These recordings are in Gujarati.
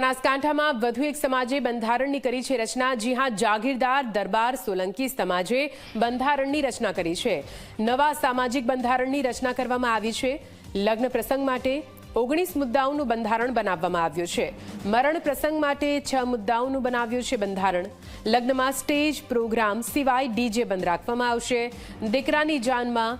બનાસકાંઠામાં વધુ એક સમાજે બંધારણની કરી છે રચના. જી હા જાગીરદાર દરબાર સોલંકી સમાજે બંધારણની રચના કરી છે. નવા સામાજિક બંધારણની રચના કરવામાં આવી છે. લગ્ન પ્રસંગ માટે ઓગણીસ મુદ્દાઓનું બંધારણ બનાવવામાં આવ્યું છે. મરણ પ્રસંગ માટે છ મુદ્દાઓનું બનાવ્યું છે બંધારણ. લગ્નમાં સ્ટેજ, પ્રોગ્રામ સિવાય ડીજે બંધ રાખવામાં આવશે. દીકરાની જાનમાં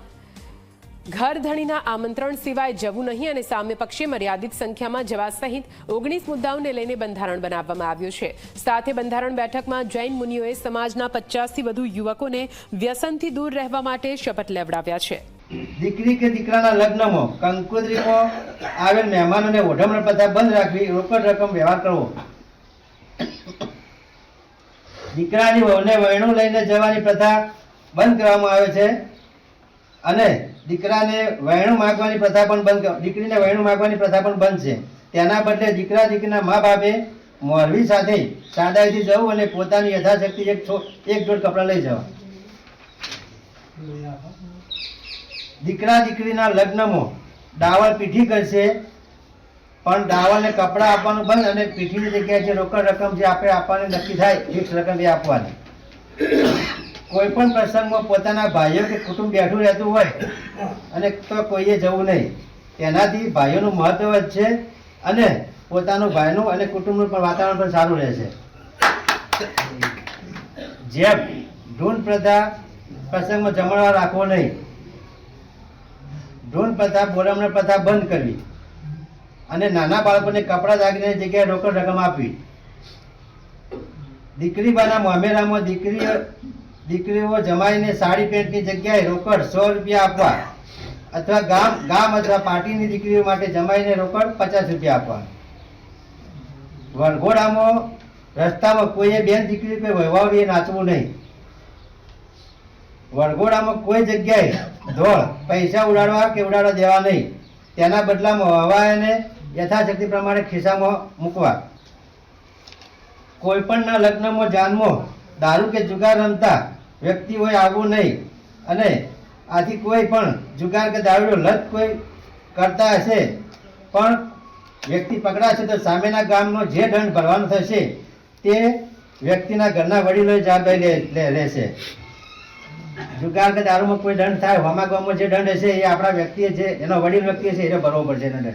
ઘરધણીના આમંત્રણ સિવાય જવું નહીં અને સામે પક્ષે મર્યાદિત સંખ્યામાં જવા સહિત ઓગણીસ મુદ્દાઓને લઈને બંધારણ બનાવવામાં આવ્યું છે. સાથે બંધારણ બેઠકમાં જૈન મુનિઓએ સમાજના પચાસથી વધુ યુવકોને વ્યસનથી દૂર રહેવા માટે શપથ લેવડાવ્યા છે. દીકરી કે દીકરાના લગ્નમાં કંકોત્રીમાં આવેલ મહેમાનોને ઓઢમણ પ્રથા બંધ રાખવી, રોકડ રકમ વ્યવહાર કરવો. દીકરાની વહુને વહેણું લઈને જવાની પ્રથા બંધ કરવામાં આવે છે. અને દીકરાને વહેણું માગવાની પ્રથા પણ બંધ દીકરીને વહેણું માગવાની પ્રથા પણ બંધ છે. તેના બદલે દીકરા દીકરીના મા બાપે મોરવી સાથે સાદાઈથી જવું અને પોતાની યથાશક્તિ એક એક જોડ કપડાં લઈ જવા. દીકરા દીકરીના લગ્નમાં ડાવર પીઠી કરશે, પણ ડાવરને કપડાં આપવાનું બંધ અને પીઠીની જગ્યાએ જે રોકડ રકમ જે આપણે આપવાની નક્કી થાય ફિક્સ રકમ એ આપવાની. કોઈ પણ પ્રસંગમાં પોતાના ભાઈઓ કે કુટુંબ બેઠું રહેતું હોય અને તો કોઈએ જવું નહીં. તેનાથી ભાઈઓનું મહત્વ છે અને પોતાનું ભાઈનું અને કુટુંબનું પણ વાતાવરણ પણ સારું રહે છે. જેમ ઢૂંઢ પ્રથા પ્રસંગમાં જમણવાર રાખવો નહીં. ઢોલ પ્રથા બોરામણ પ્રથા બંધ કરવી. અને નાના બાળકોને કપડાં દાગીને જગ્યાએ રોકડ રકમ આપવી. દીકરી બાના મામેરામાં દીકરીઓ દીકરીઓ જમાઈને સાડી પેન્ટની જગ્યાએ રોકડ સો રૂપિયા આપવા અથવા ગામ ગામ અથવા પાર્ટીની દીકરીઓ માટે જમાઈને રોકડ પચાસ રૂપિયા આપવા. વરઘોડામાં રસ્તામાં કોઈએ બેન દીકરી કોઈ વહેવાવડીએ નાચવું નહીં. વરઘોડામાં કોઈ જગ્યાએ ધોળ, પૈસા ઉડાડવા કે ઉડાડવા દેવા નહીં. તેના બદલામાં હવાને યથાશક્તિ પ્રમાણે ખિસ્સામાં મૂકવા. કોઈ પણના લગ્નમાં, જાનમાં દારૂ કે જુગાર રમતા વ્યક્તિઓએ આવવું નહીં. અને આથી કોઈ પણ જુગાર કે દારૂનો લત કોઈ કરતા હશે, પણ વ્યક્તિ પકડાશે તો સામેના ગામનો જે દંડ ભરવાનો થશે, તે વ્યક્તિના ઘરના વડીલોએ જવાબદારી લે- લે- રહેશે જુગાર કે દારૂમાં કોઈ દંડ થાય હોમા ગામમાં જે દંડ હશે, એ આપણા વ્યક્તિએ છે એનો વડીલ વ્યક્તિ હશે, એને ભરવો પડશે એનો દંડ.